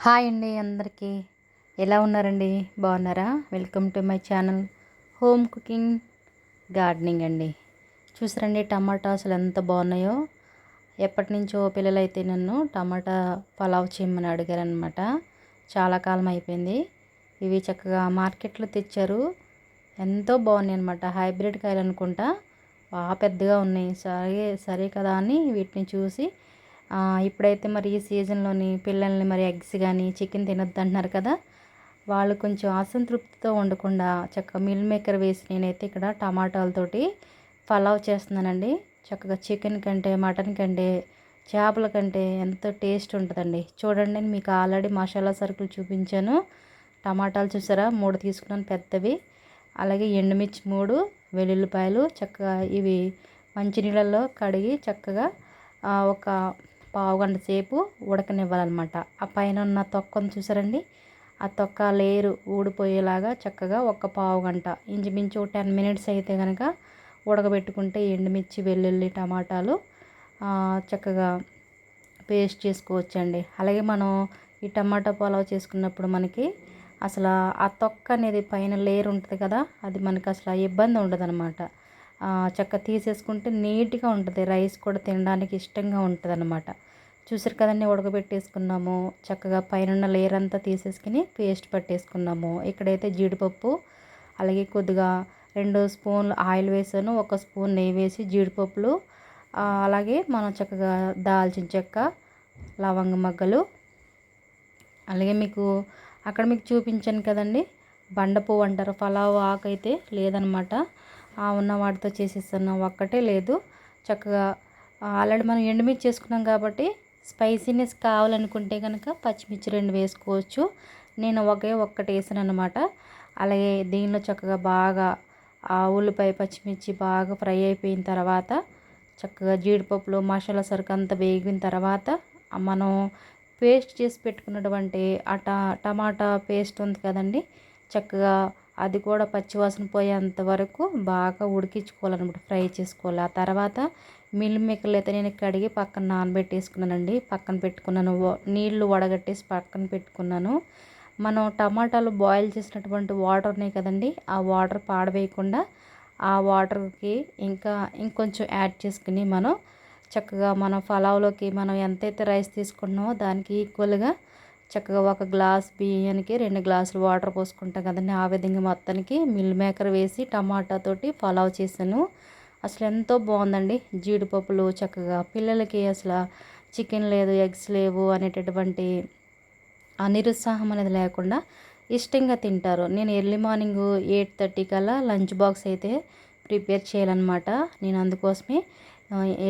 Hi అండి అందరికీ. ఎలా ఉన్నారండి? బాగున్నారా? Welcome to my channel home cooking gardening అండి. చూసారండి టమాటా అసలు ఎంత బాగున్నాయో? ఎప్పటి నుంచో పిల్లలైతే నన్ను టమాటా పలావ్ చేయమని అడిగారనమాట చాలా కాలం అయిపోయింది. ఇవి చక్కగా మార్కెట్లో తెచ్చారు. ఎంతో బాగున్నాయి అనమాట హైబ్రిడ్ కాయలు అనుకుంటా. బాగా పెద్దగా ఉన్నాయి. సరే సరే కదా అని వీటిని చూసి ఇప్పుడైతే మరి ఈ సీజన్లోని పిల్లల్ని మరి ఎగ్స్ కానీ చికెన్ తినొద్దు అంటున్నారు కదా. వాళ్ళు కొంచెం అసంతృప్తితో ఉండకుండా చక్కగా మిల్ మేకర్ వేసి నేనైతే ఇక్కడ టమాటాలతోటి పలావ్ చేస్తున్నానండి. చక్కగా చికెన్ కంటే మటన్ కంటే చేపల కంటే ఎంతో టేస్ట్ ఉంటుందండి. చూడండి మీకు ఆల్రెడీ మసాలా సరుకులు చూపించాను. టమాటాలు చూసారా? మూడు తీసుకున్నాను పెద్దవి. అలాగే ఎండుమిర్చి మూడు వెల్లుల్లిపాయలు చక్కగా ఇవి మంచినీళ్ళల్లో కడిగి చక్కగా ఒక పావుగంట సేపు ఉడకనివ్వాలన్నమాట. ఆ పైన ఉన్న తొక్కను చూసారండి? ఆ తొక్క లేరు ఊడిపోయేలాగా చక్కగా ఒక పావు గంట ఇంచుమించు టెన్ మినిట్స్ అయితే కనుక ఉడకబెట్టుకుంటే ఎండుమిర్చి వెల్లుల్లి టమాటాలు చక్కగా పేస్ట్ చేసుకోవచ్చండి. అలాగే మనం ఈ టమాటా పులావ్ చేసుకున్నప్పుడు మనకి అసలు ఆ తొక్క అనేది పైన లేరు ఉంటుంది కదా అది మనకి అసలు ఇబ్బంది ఉండదు అనమాట చక్క తీసేసుకుంటే నీట్గా ఉంటుంది. రైస్ కూడా తినడానికి ఇష్టంగా ఉంటుంది అనమాట చూసారు కదండి ఉడకబెట్టేసుకున్నాము. చక్కగా పైన లేయర్ అంతా తీసేసుకుని పేస్ట్ పట్టేసుకున్నాము. ఇక్కడైతే జీడిపప్పు అలాగే కొద్దిగా రెండు స్పూన్లు ఆయిల్ వేసాను ఒక స్పూన్ నెయ్యి వేసి జీడిపప్పులు అలాగే మనం చక్కగా దాల్చిన చెక్క లవంగ మగ్గలు. అలాగే మీకు అక్కడ మీకు చూపించాను కదండి బండ పువ్వు అంటారు పలావ్ ఆకు అయితే లేదనమాట. ఉన్న వాటితో చేసేస్తాను ఒక్కటే లేదు. చక్కగా ఆల్రెడీ మనం ఎండుమిర్చి చేసుకున్నాం కాబట్టి స్పైసీనెస్ కావాలనుకుంటే కనుక పచ్చిమిర్చి రెండు వేసుకోవచ్చు. నేను ఒకే ఒక్కటి వేసాను అనమాట అలాగే దీనిలో చక్కగా బాగా ఆ ఉల్లిపాయ పచ్చిమిర్చి బాగా ఫ్రై అయిపోయిన తర్వాత చక్కగా జీడిపప్పులు మసాలా సరుకు అంతా వేగిన తర్వాత మనం పేస్ట్ చేసి పెట్టుకున్నటువంటి ఆ టమాటా పేస్ట్ ఉంది కదండి చక్కగా అది కూడా పచ్చివాసన పోయేంత వరకు బాగా ఉడికించుకోవాలన్నమాట ఫ్రై చేసుకోవాలి. ఆ తర్వాత మిల్ మేకర్లు అయితే నేను కడిగి పక్కన నానబెట్టేసుకున్నానండి. పక్కన పెట్టుకున్నాను. నీళ్ళు వడగట్టేసి పక్కన పెట్టుకున్నాను. మనం టమాటాలు బాయిల్ చేసినటువంటి వాటర్ ఉన్నాయి కదండి ఆ వాటర్ పాడవేయకుండా ఆ వాటర్కి ఇంకా ఇంకొంచెం యాడ్ చేసుకుని మనం చక్కగా మనం పలావ్లోకి మనం ఎంతైతే రైస్ తీసుకున్నామో దానికి ఈక్వల్గా చక్కగా ఒక గ్లాస్ బియ్యానికి రెండు గ్లాసులు వాటర్ పోసుకుంటాం కదండి. ఆ విధంగా మొత్తానికి మిల్ మేకర్ వేసి టమాటాతోటి ఫలావ్ చేశాను. అసలు ఎంతో బాగుందండి. జీడిపప్పులు చక్కగా పిల్లలకి అసలు చికెన్ లేదు ఎగ్స్ లేవు అనేటటువంటి ఆ నిరుత్సాహం అనేది లేకుండా ఇష్టంగా తింటారు. నేను ఎర్లీ మార్నింగ్ ఎయిట్ థర్టీ కల్లా లంచ్ బాక్స్ అయితే ప్రిపేర్ చేయాలన్నమాట. నేను అందుకోసమే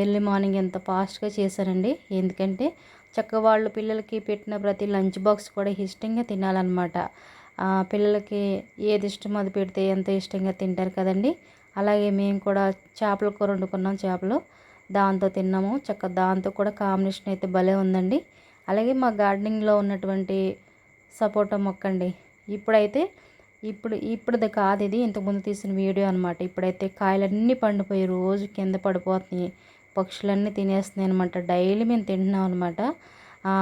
ఎర్లీ మార్నింగ్ ఎంత ఫాస్ట్గా చేశానండి ఎందుకంటే చక్కగా వాళ్ళు పిల్లలకి పెట్టిన ప్రతి లంచ్ బాక్స్ కూడా ఇష్టంగా తినాలన్నమాట. పిల్లలకి ఏది ఇష్టం అది పెడితే ఎంత ఇష్టంగా తింటారు కదండి. అలాగే మేము కూడా చేపల కూర వండుకున్నాం చేపలు. దాంతో తిన్నాము. చక్క దాంతో కూడా కాంబినేషన్ అయితే భలే ఉందండి. అలాగే మా గార్డెనింగ్లో ఉన్నటువంటి సపోటా మొక్క అండి ఇప్పుడైతే ఇప్పుడు ఇప్పుడుది కాదు ఇది. ఇంతకుముందు తీసిన వీడియో అనమాట ఇప్పుడైతే కాయలన్నీ పండిపోయి రోజు కింద పడిపోతున్నాయి. పక్షులన్నీ తినేస్తున్నాయి అనమాట డైలీ మేము తింటున్నాం అనమాట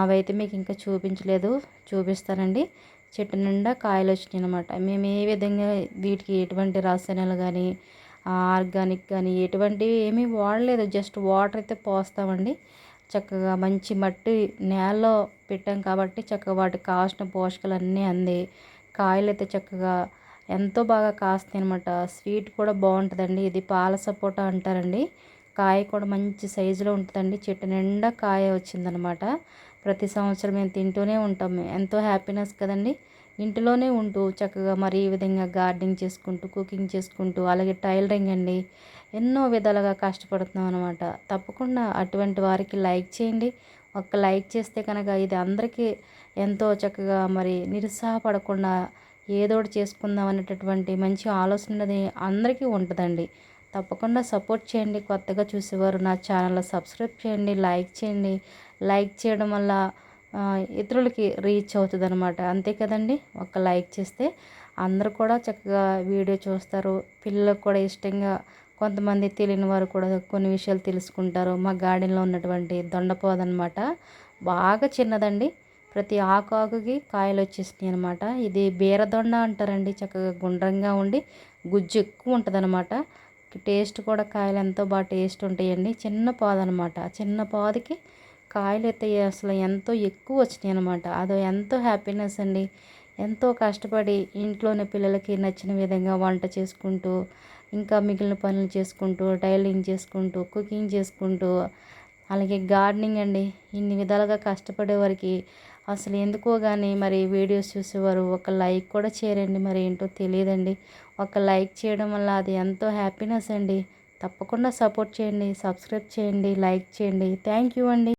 అవైతే మీకు ఇంకా చూపించలేదు. చూపిస్తానండి. చెట్టు నిండా కాయలు వచ్చినాయి అనమాట మేము ఏ విధంగా వీటికి ఎటువంటి రసాయనాలు కానీ ఆర్గానిక్ కానీ ఎటువంటివి ఏమీ వాడలేదు. జస్ట్ వాటర్ అయితే పోస్తామండి. చక్కగా మంచి మట్టి నేలలో పెట్టాం కాబట్టి చక్కగా వాటికి కావాల్సిన పోషకాలు అన్నీ అంది. కాయలు అయితే చక్కగా ఎంతో బాగా కాస్తాయి అనమాట స్వీట్ కూడా బాగుంటుందండి. ఇది పాల సపోటా అంటారండి. కాయ కూడా మంచి సైజులో ఉంటుందండి. చెట్టు నిండా కాయ వచ్చిందనమాట ప్రతి సంవత్సరం మేము తింటూనే ఉంటాం. ఎంతో హ్యాపీనెస్ కదండి. ఇంటిలోనే ఉంటూ చక్కగా మరి ఈ విధంగా గార్డెనింగ్ చేసుకుంటూ కుకింగ్ చేసుకుంటూ అలాగే టైలరింగ్ అండి. ఎన్నో విధాలుగా కష్టపడుతున్నాం అనమాట తప్పకుండా అటువంటి వారికి లైక్ చేయండి. ఒక లైక్ చేస్తే కనుక ఇది అందరికీ ఎంతో చక్కగా మరి నిరుత్సాహపడకుండా ఏదోటి చేసుకుందాం అనేటటువంటి మంచి ఆలోచన అందరికీ ఉంటుందండి. తప్పకుండా సపోర్ట్ చేయండి. కొత్తగా చూసేవారు నా ఛానల్ సబ్స్క్రైబ్ చేయండి లైక్ చేయండి. లైక్ చేయడం వల్ల ఇతరులకి రీచ్ అవుతుంది అనమాట అంతే కదండి? ఒక లైక్ చేస్తే అందరు కూడా చక్కగా వీడియో చూస్తారు. పిల్లలకు కూడా ఇష్టంగా కొంతమంది తెలియని వారు కూడా కొన్ని విషయాలు తెలుసుకుంటారు. మా గార్డెన్లో ఉన్నటువంటి దొండపోద అనమాట బాగా చిన్నదండి. ప్రతి ఆకు ఆకుకి కాయలు వచ్చేసినాయి అనమాట ఇది బీరదొండ అంటారండి. చక్కగా గుండ్రంగా ఉండి గుజ్జు ఎక్కువ ఉంటుంది అనమాట టేస్ట్ కూడా కాయలు ఎంతో బాగా టేస్ట్ ఉంటాయండి. చిన్న పాదు అనమాట చిన్న పాదుకి కాయలు అయితే అసలు ఎంతో ఎక్కువ వచ్చినాయి అనమాట అదో ఎంతో హ్యాపీనెస్ అండి. ఎంతో కష్టపడి ఇంట్లోని పిల్లలకి నచ్చిన విధంగా వంట చేసుకుంటూ ఇంకా మిగిలిన పనులు చేసుకుంటూ టైలింగ్ చేసుకుంటూ కుకింగ్ చేసుకుంటూ అలాగే గార్డెనింగ్ అండి. ఇన్ని విధాలుగా కష్టపడే వారికి అసలు ఎందుకో కానీ మరి వీడియోస్ చూసేవారు ఒక లైక్ కూడా చేయరండి మరి ఏంటో తెలియదండి. ఒక లైక్ చేయడం వల్ల అది ఎంతో హ్యాపీనెస్ అండి. తప్పకుండా సపోర్ట్ చేయండి సబ్స్క్రైబ్ చేయండి లైక్ చేయండి. థ్యాంక్ యూ అండి.